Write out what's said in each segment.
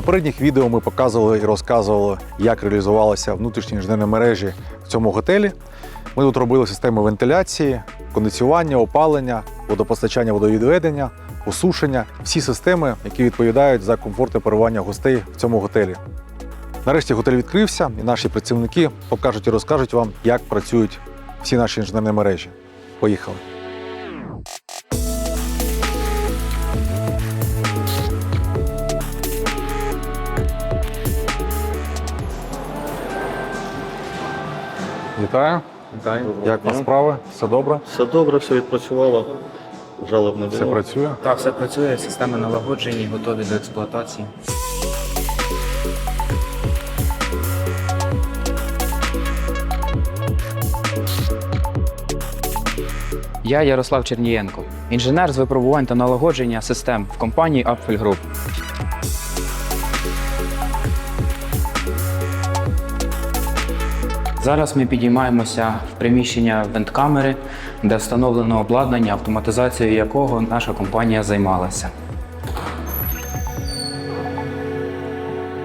попередніх відео ми показували і розказували, як реалізувалися внутрішні інженерні мережі в цьому готелі. Ми тут робили системи вентиляції, кондиціювання, опалення, водопостачання, водовідведення, осушення всі системи, які відповідають за комфортне перебування гостей в цьому готелі. Нарешті готель відкрився, і наші працівники покажуть і розкажуть вам, як працюють всі наші інженерні мережі. Поїхали. Вітаю. Вітаю. Як у вас справи? Все добре? Все добре, все відпрацювало. Жалоб не Все працює? Так, все працює, системи налагоджені, готові до експлуатації. Я Ярослав Чернієнко, інженер з випробувань та налагодження систем в компанії Apfel Group. Зараз ми підіймаємося в приміщення венткамери, де встановлено обладнання, автоматизацією якого наша компанія займалася.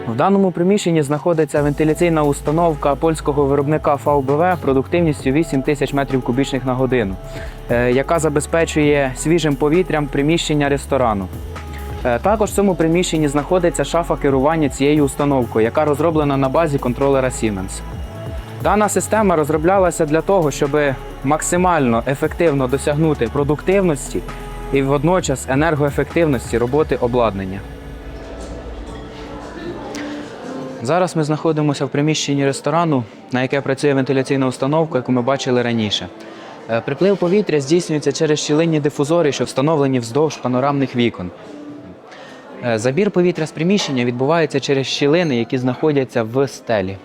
В даному приміщенні знаходиться вентиляційна установка польського виробника VBW продуктивністю 8 тисяч метрів кубічних на годину, е, яка забезпечує свіжим повітрям приміщення ресторану. Е, Також в цьому приміщенні знаходиться шафа керування цією установкою, яка розроблена на базі контролера Siemens. Дана система розроблялася для того, щоб максимально ефективно досягнути продуктивності і водночас енергоефективності роботи обладнання. Зараз ми знаходимося в приміщенні ресторану, на яке працює вентиляційна установка, яку ми бачили раніше. Е, Приплив повітря здійснюється через щілинні дифузори, що встановлені вздовж панорамних вікон. Е, Забір повітря з приміщення відбувається через щілини, які знаходяться в стелі.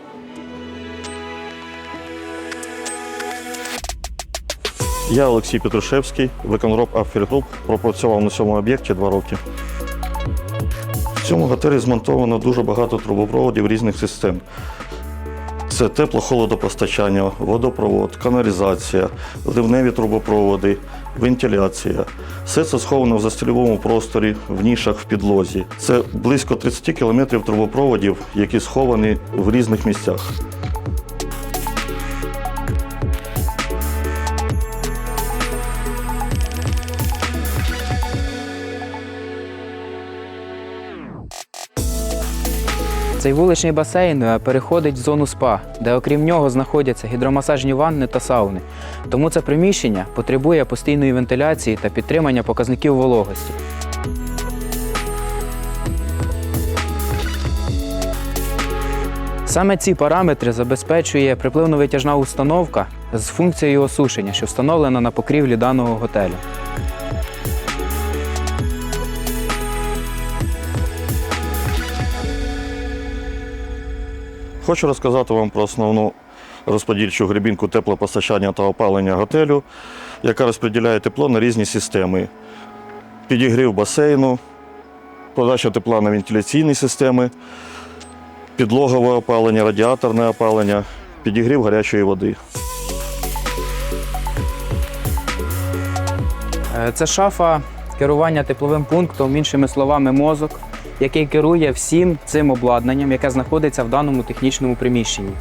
Я Олексій Петрушевський, виконроб Афіль пропрацював на цьому об'єкті два роки. В цьому готелі змонтовано дуже багато трубопроводів різних систем. Це тепло-холодопостачання, водопровод, каналізація, ливневі трубопроводи, вентиляція. Все це сховано в застільовому просторі, в нішах, в підлозі. Це близько 30 кілометрів трубопроводів, які сховані в різних місцях. Цей вуличний басейн е, переходить в зону спа, де окрім нього знаходяться гідромасажні ванни та сауни. Тому це приміщення потребує постійної вентиляції та підтримання показників вологості. Саме ці параметри забезпечує припливно-витяжна установка з функцією осушення, що встановлена на покрівлі даного готелю. Хочу розказати вам про основну розподільчу грибінку теплопостачання та опалення готелю, яка розподіляє тепло на різні системи. Підігрів басейну, подача тепла на вентиляційні системи, підлогове опалення, радіаторне опалення, підігрів гарячої води. Е, Це шафа керування тепловим пунктом, іншими словами, мозок, який керує всім цим обладнанням, яке знаходиться в даному технічному приміщенні.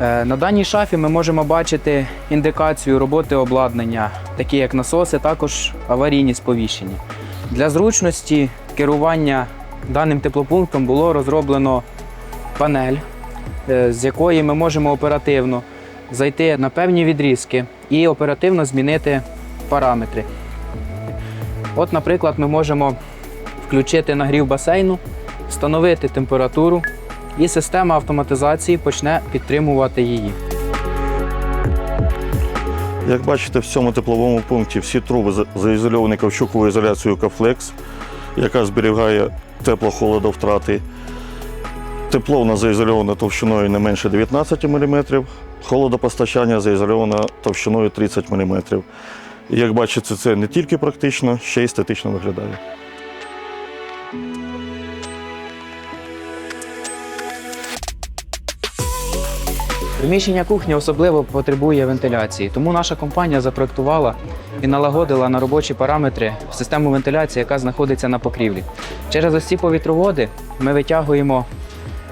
Е, На даній шафі ми можемо бачити індикацію роботи обладнання, такі як насоси, також аварійні сповіщення. Для зручності керування даним теплопунктом було розроблено панель, е, з якої ми можемо оперативно зайти на певні відрізки і оперативно змінити параметри. От, наприклад, ми можемо включити нагрів басейну, встановити температуру, і система автоматизації почне підтримувати її. Як бачите, в цьому тепловому пункті всі труби заізольовані ковчуковою ізоляцією Кафлекс, яка зберігає тепло-холодовтрати. Тепло в нас заізольоване товщиною не менше 19 мм, холодопостачання заізольоване товщиною 30 мм. І як бачите, це не тільки практично, ще й естетично виглядає. Приміщення кухні особливо потребує вентиляції, тому наша компанія запроектувала і налагодила на робочі параметри систему вентиляції, яка знаходиться на покрівлі. Через ось ці повітроводи ми витягуємо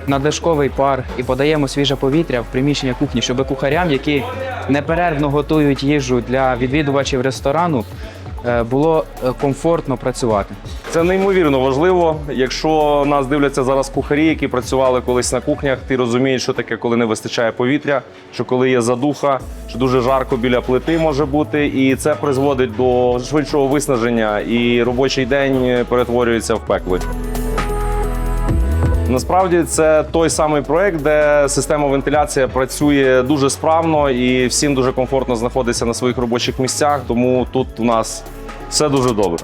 надлишковий пар і подаємо свіже повітря в приміщення кухні, щоб кухарям, які неперервно готують їжу для відвідувачів ресторану, е, було е, комфортно працювати. Це неймовірно важливо. Якщо нас дивляться зараз кухарі, які працювали колись на кухнях, ти розумієш, що таке, коли не вистачає повітря, що коли є задуха, що дуже жарко біля плити може бути, і це призводить до швидшого виснаження, і робочий день перетворюється в пекло. Насправді це той самий проект, де система вентиляції працює дуже справно і всім дуже комфортно знаходиться на своїх робочих місцях. Тому тут у нас все дуже добре.